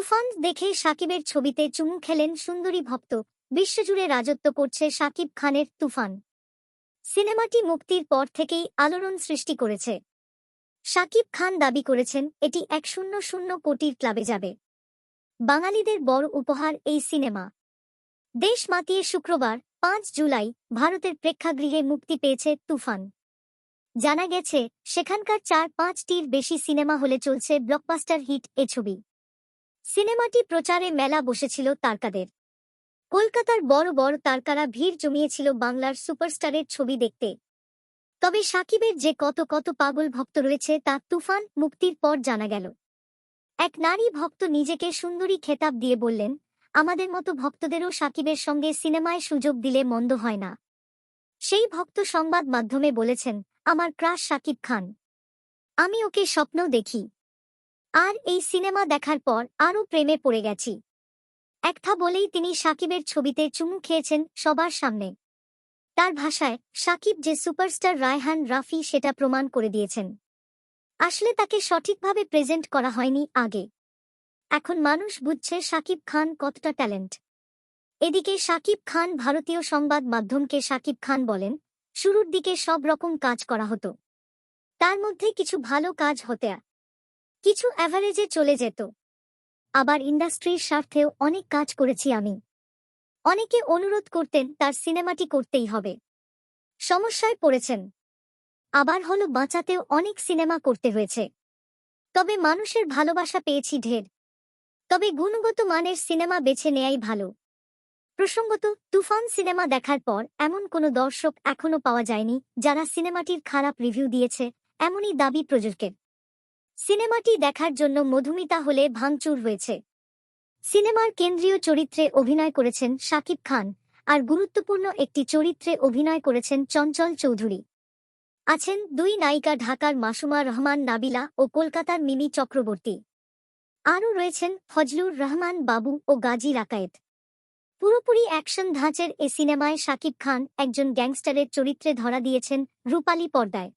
তুফান দেখে সাকিবের ছবিতে চুমু খেলেন সুন্দরী ভক্ত। বিশ্বজুড়ে রাজত্ব করছে সাকিব খানের তুফান। সিনেমাটি মুক্তির পর থেকেই আলোড়ন সৃষ্টি করেছে। সাকিব খান দাবি করেছেন, এটি এক শূন্য শূন্য কোটির ক্লাবে যাবে। বাঙালিদের বড় উপহার এই সিনেমা। দেশ মাতিয়ে শুক্রবার, পাঁচ জুলাই, ভারতের প্রেক্ষাগৃহে মুক্তি পেয়েছে তুফান। জানা গেছে, সেখানকার চার পাঁচটির বেশি সিনেমা হলে চলছে ব্লকবাস্টার হিট এ ছবি। সিনেমাটি প্রচারে মেলা বসেছিল তারকাদের। কলকাতার বড় বড় তারকারা ভিড় জমিয়েছিল বাংলার সুপারস্টারের ছবি দেখতে। তবে সাকিবের যে কত কত পাগল ভক্ত রয়েছে তা তুফান মুক্তির পর জানা গেল। এক নারী ভক্ত নিজেকে সুন্দরী খেতাব দিয়ে বললেন, আমাদের মতো ভক্তদেরও সাকিবের সঙ্গে সিনেমায় সুযোগ দিলে মন্দ হয় না। সেই ভক্ত সংবাদ মাধ্যমে বলেছেন, আমার ক্রাশ সাকিব খান। আমি ওকে স্বপ্ন দেখি। আর এই সিনেমা দেখার পর আরও প্রেমে পড়ে গেছি। একটা বলেই তিনি সাকিবের ছবিতে চুমু খেয়েছেন সবার সামনে। তার ভাষায়, সাকিব যে সুপারস্টার রায়হান রাফি সেটা প্রমাণ করে দিয়েছেন। আসলে তাকে সঠিকভাবে প্রেজেন্ট করা হয়নি আগে। এখন মানুষ বুঝছে সাকিব খান কতটা ট্যালেন্ট। এদিকে সাকিব খান ভারতীয় সংবাদ মাধ্যমকে সাকিব খান বলেন, শুরুর দিকে সব রকম কাজ করা হতো। তার মধ্যে কিছু ভালো কাজ হতে কিছু অ্যাভারেজে চলে যেত। আবার ইন্ডাস্ট্রির স্বার্থেও অনেক কাজ করেছি আমি। অনেকে অনুরোধ করতেন তার সিনেমাটি করতেই হবে। সমস্যায় পড়েছেন। আবার হলো বাঁচাতেও অনেক সিনেমা করতে হয়েছে। তবে মানুষের ভালোবাসা পেয়েছি ঢের। তবে গুণগত মানের সিনেমা বেছে নেয়াই ভালো। প্রসঙ্গত, তুফান সিনেমা দেখার পর এমন কোনো দর্শক এখনও পাওয়া যায়নি যারা সিনেমাটির খারাপ রিভিউ দিয়েছে, এমনই দাবি প্রযোজকের। সিনেমাটি দেখার জন্য মধুমিতা হলে ভাঙচুর হয়েছে। সিনেমার কেন্দ্রীয় চরিত্রে অভিনয় করেছেন শাকিব খান, আর গুরুত্বপূর্ণ একটি চরিত্রে অভিনয় করেছেন চঞ্চল চৌধুরী। আছেন দুই নায়িকা ঢাকার মাসুমা রহমান নাবিলা ও কলকাতার মিমি চক্রবর্তী। আরও রয়েছেন ফজলুর রহমান বাবু ও গাজী রাকায়েত। পুরোপুরি অ্যাকশন ধাঁচের এ সিনেমায় শাকিব খান একজন গ্যাংস্টারের চরিত্রে ধরা দিয়েছেন রূপালী পর্দায়।